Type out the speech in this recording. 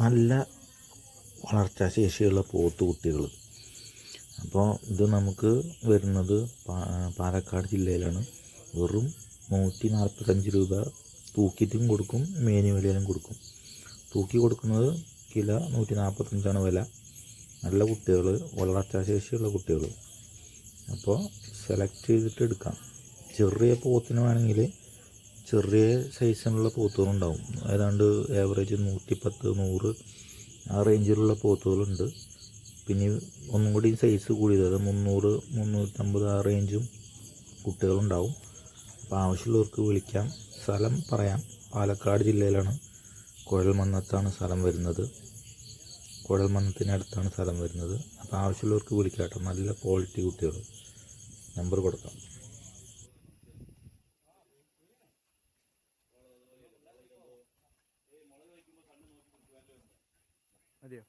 നല്ല വളർച്ചാ ശേഷിയുള്ള പോത്ത് കുട്ടികൾ അപ്പോൾ ഇത് നമുക്ക് വരുന്നത് പാലക്കാട് ജില്ലയിലാണ്. വെറും നൂറ്റി നാൽപ്പത്തഞ്ച് രൂപ തൂക്കിയിട്ടും കൊടുക്കും മേനി വിലയിലും കൊടുക്കും. തൂക്കി കൊടുക്കുന്നത് കിലോ നൂറ്റി നാൽപ്പത്തഞ്ചാണ് വില. നല്ല കുട്ടികൾ വളർച്ചാ ശേഷിയുള്ള കുട്ടികൾ അപ്പോൾ സെലക്ട് ചെയ്തിട്ട് എടുക്കാം. ചെറിയ പോത്തിന് വേണമെങ്കിൽ ചെറിയ സൈസിനുള്ള പോത്തുകളുണ്ടാവും. ഏതാണ്ട് ഏവറേജ് നൂറ്റിപ്പത്ത് നൂറ് ആ റേഞ്ചിലുള്ള പോത്തുകളുണ്ട്. പിന്നെ ഒന്നും കൂടി സൈസ് കൂടിയത് അത് മുന്നൂറ് മുന്നൂറ്റമ്പത് ആ റേഞ്ചും കുട്ടികളുണ്ടാവും. അപ്പോൾ ആവശ്യമുള്ളവർക്ക് വിളിക്കാം. സ്ഥലം പറയാം. പാലക്കാട് ജില്ലയിലാണ് കുഴൽമന്നത്താണ് സ്ഥലം വരുന്നത്. കുഴൽമന്നത്തിനടുത്താണ് സ്ഥലം വരുന്നത്. അപ്പോൾ ആവശ്യമുള്ളവർക്ക് വിളിക്കാം കേട്ടോ. നല്ല ക്വാളിറ്റി കുട്ടികൾ. നമ്പർ കൊടുക്കാം. അതെയോ